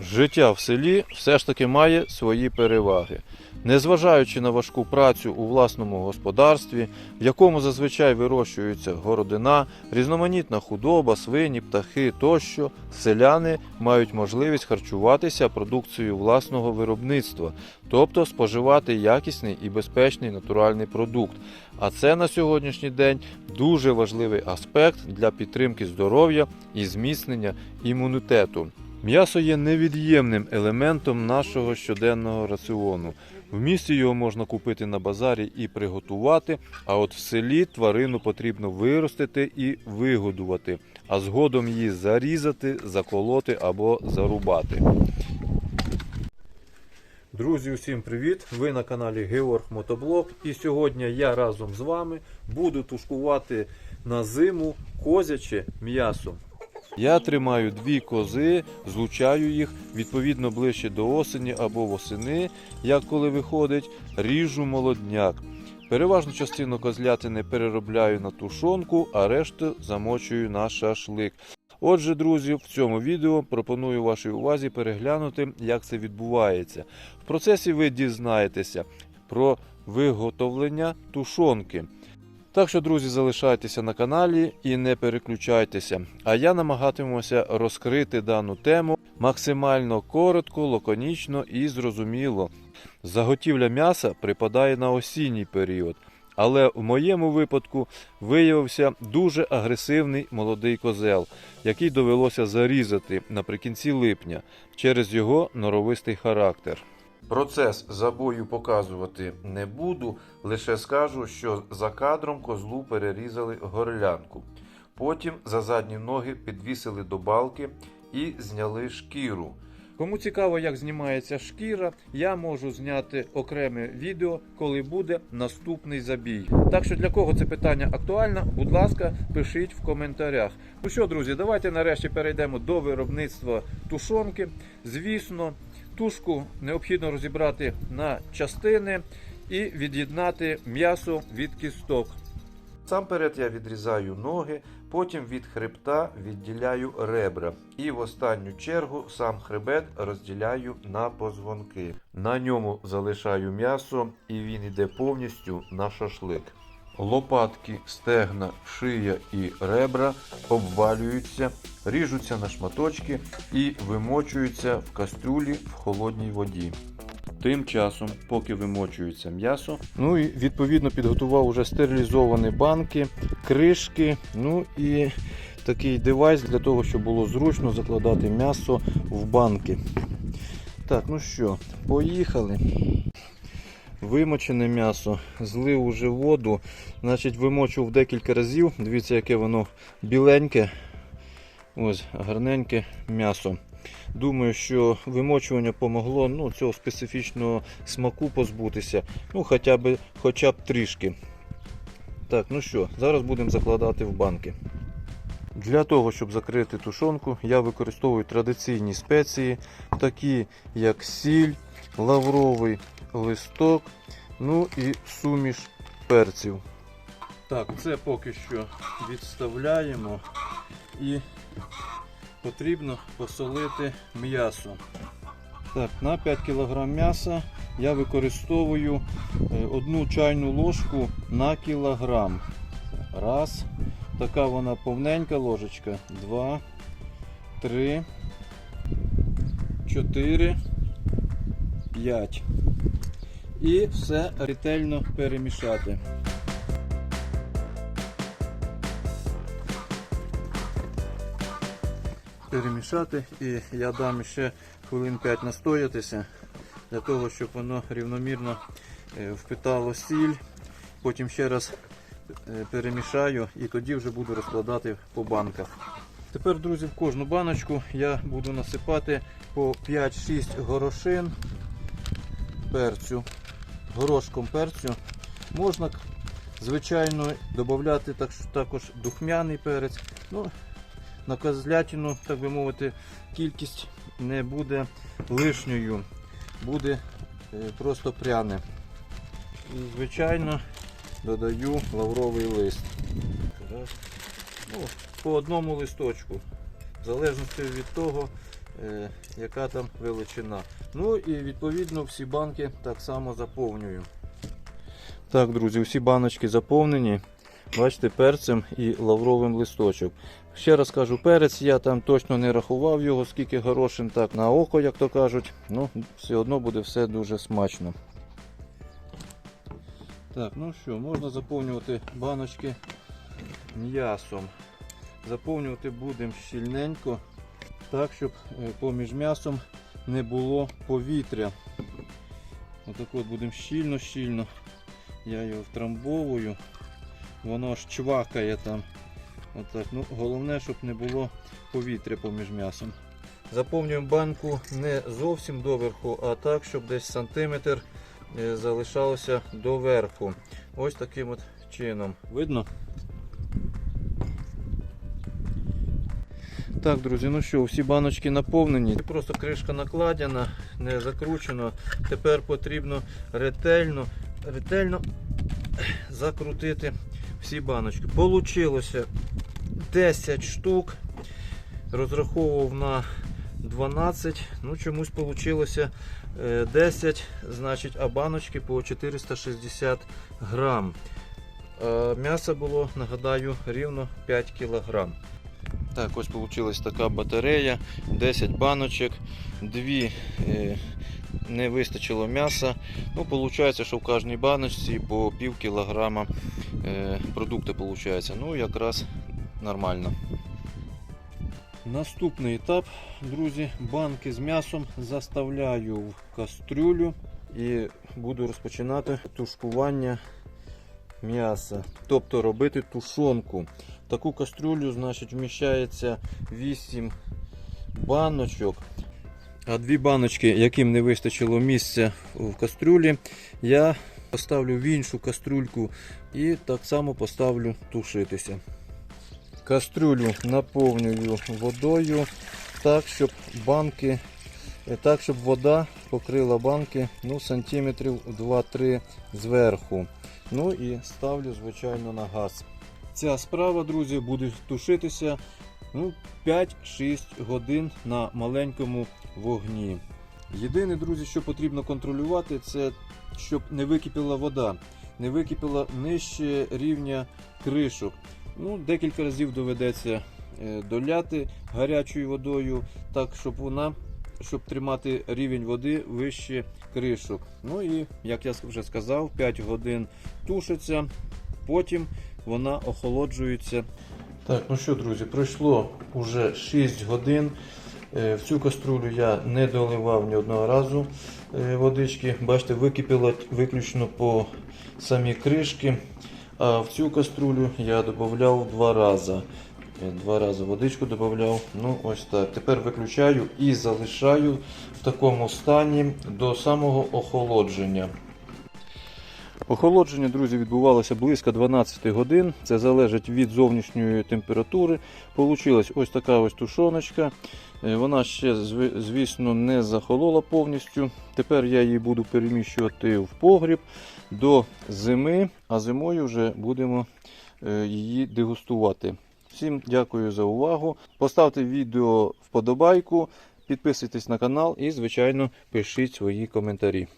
Життя в селі все ж таки має свої переваги. Незважаючи на важку працю у власному господарстві, в якому зазвичай вирощується городина, різноманітна худоба, свині, птахи тощо, селяни мають можливість харчуватися продукцією власного виробництва, тобто споживати якісний і безпечний натуральний продукт. А це на сьогоднішній день дуже важливий аспект для підтримки здоров'я і зміцнення імунітету. М'ясо є невід'ємним елементом нашого щоденного раціону. В місті його можна купити на базарі і приготувати, а от в селі тварину потрібно виростити і вигодувати, а згодом її зарізати, заколоти або зарубати. Друзі, усім привіт! Ви на каналі Георг Мотоблог. І сьогодні я разом з вами буду тушкувати на зиму козяче м'ясо. Я тримаю дві кози, злучаю їх відповідно ближче до осені або восени, як коли виходить, ріжу молодняк. Переважну частину козлятини переробляю на тушонку, а решту замочую на шашлик. Отже, друзі, в цьому відео пропоную вашій увазі переглянути, як це відбувається. В процесі ви дізнаєтеся про виготовлення тушонки. Так що, друзі, залишайтеся на каналі і не переключайтеся. А я намагатимуся розкрити дану тему максимально коротко, лаконічно і зрозуміло. Заготівля м'яса припадає на осінній період, але в моєму випадку виявився дуже агресивний молодий козел, який довелося зарізати наприкінці липня через його норовистий характер. Процес забою показувати не буду, лише скажу, що за кадром козлу перерізали горлянку. Потім за задні ноги підвісили до балки і зняли шкіру. Кому цікаво, як знімається шкіра, я можу зняти окреме відео, коли буде наступний забій. Так що для кого це питання актуально, будь ласка, пишіть в коментарях. Ну що, друзі, давайте нарешті перейдемо до виробництва тушонки. Звісно, тушку необхідно розібрати на частини і від'єднати м'ясо від кісток. Самперед я відрізаю ноги, потім від хребта відділяю ребра і в останню чергу сам хребет розділяю на позвонки. На ньому залишаю м'ясо і він йде повністю на шашлик. Лопатки, стегна, шия і ребра обвалюються, ріжуться на шматочки і вимочуються в кастрюлі в холодній воді. Тим часом, поки вимочується м'ясо, ну і відповідно підготував уже стерилізовані банки, кришки, ну і такий девайс для того, щоб було зручно закладати м'ясо в банки. Так, ну що, поїхали. Вимочене м'ясо, злив уже воду, значить вимочував декілька разів. Дивіться, яке воно біленьке. Ось, гарненьке м'ясо. Думаю, що вимочування помогло ну, цього специфічного смаку позбутися. Ну, хоча б, хоча б трішки. Так, ну що, зараз будемо закладати в банки. Для того, щоб закрити тушонку, я використовую традиційні спеції, такі як сіль, лавровий листок, ну і суміш перців. Так, це поки що відставляємо і потрібно посолити м'ясо. Так, на 5 кг м'яса я використовую е, одну чайну ложку на кілограм. Раз. Така вона повненька ложечка. Два, три, чотири, п'ять. І все ретельно перемішати. перемішати і я дам ще хвилин 5 настоятися для того, щоб воно рівномірно е, впитало сіль. Потім ще раз е, перемішаю і тоді вже буду розкладати по банках. Тепер, друзі, в кожну баночку я буду насипати по 5-6 горошин перцю, горошком перцю. Можна, звичайно, додати також духмяний перець. Ну, на козлятину, так би мовити, кількість не буде лишньою, буде е, просто пряне. І, звичайно, додаю лавровий лист. Ну, по одному листочку. В залежності від того, яка там величина. Ну і відповідно всі банки так само заповнюю. Так, друзі, всі баночки заповнені. Бачите, перцем і лавровим листочок. Ще раз кажу, перець я там точно не рахував його, скільки горошин, так на око, як то кажуть. Ну, все одно буде все дуже смачно. Так, ну що, можна заповнювати баночки м'ясом. Заповнювати будемо щільненько, так, щоб е, поміж м'ясом не було повітря. Отак от будемо щільно-щільно. Я його втрамбовую. Воно аж чвакає там. Отак. Ну, головне, щоб не було повітря поміж м'ясом. Заповнюємо банку не зовсім доверху, а так, щоб десь сантиметр е, залишалося доверху. Ось таким от чином. Видно? Так, друзі, ну що, всі баночки наповнені. Просто кришка накладена, не закручено. Тепер потрібно ретельно, ретельно закрутити всі баночки. Получилося 10 штук. Розраховував на 12, ну чомусь вийшло 10, значить, а баночки по 460 грам. Е, М'ясо було, нагадаю, рівно 5 кг. Так, ось вийшла така батарея, 10 баночок, 2 е, не вистачило м'яса. Ну, виходить, що в кожній баночці по пів кілограма е, продукти виходить. Ну, якраз нормально. Наступний етап, друзі, банки з м'ясом заставляю в кастрюлю і буду розпочинати тушкування м'яса, тобто робити тушонку. В таку кастрюлю значить, вміщається 8 баночок. А дві баночки, яким не вистачило місця в кастрюлі, я поставлю в іншу кастрюльку і так само поставлю тушитися. Кастрюлю наповнюю водою так, щоб банки, е, так, щоб вода покрила банки ну, сантиметрів 2-3 зверху. Ну і ставлю, звичайно, на газ. Ця справа, друзі, буде тушитися ну, 5-6 годин на маленькому вогні. Єдине, друзі, що потрібно контролювати, це щоб не википіла вода, не википіла нижче рівня кришок. Ну, Декілька разів доведеться е, доляти гарячою водою, так, щоб вона, щоб тримати рівень води вище кришок. Ну і, як я вже сказав, 5 годин тушиться, потім вона охолоджується. Так, ну що, друзі, пройшло вже 6 годин. Е, В цю каструлю я не доливав ні одного разу е, водички. Бачите, википіло виключно по самі кришки. А в цю каструлю я додавав два рази. Е, Два рази водичку додавав. Ну ось так. Тепер виключаю і залишаю в такому стані до самого охолодження. Охолодження, друзі, відбувалося близько 12 годин. Це залежить від зовнішньої температури. Получилась ось така ось тушоночка. Е, Вона ще, звісно, не захолола повністю. Тепер я її буду переміщувати в погріб до зими, а зимою вже будемо е, її дегустувати. Всім дякую за увагу. Поставте відео вподобайку, підписуйтесь на канал і, звичайно, пишіть свої коментарі.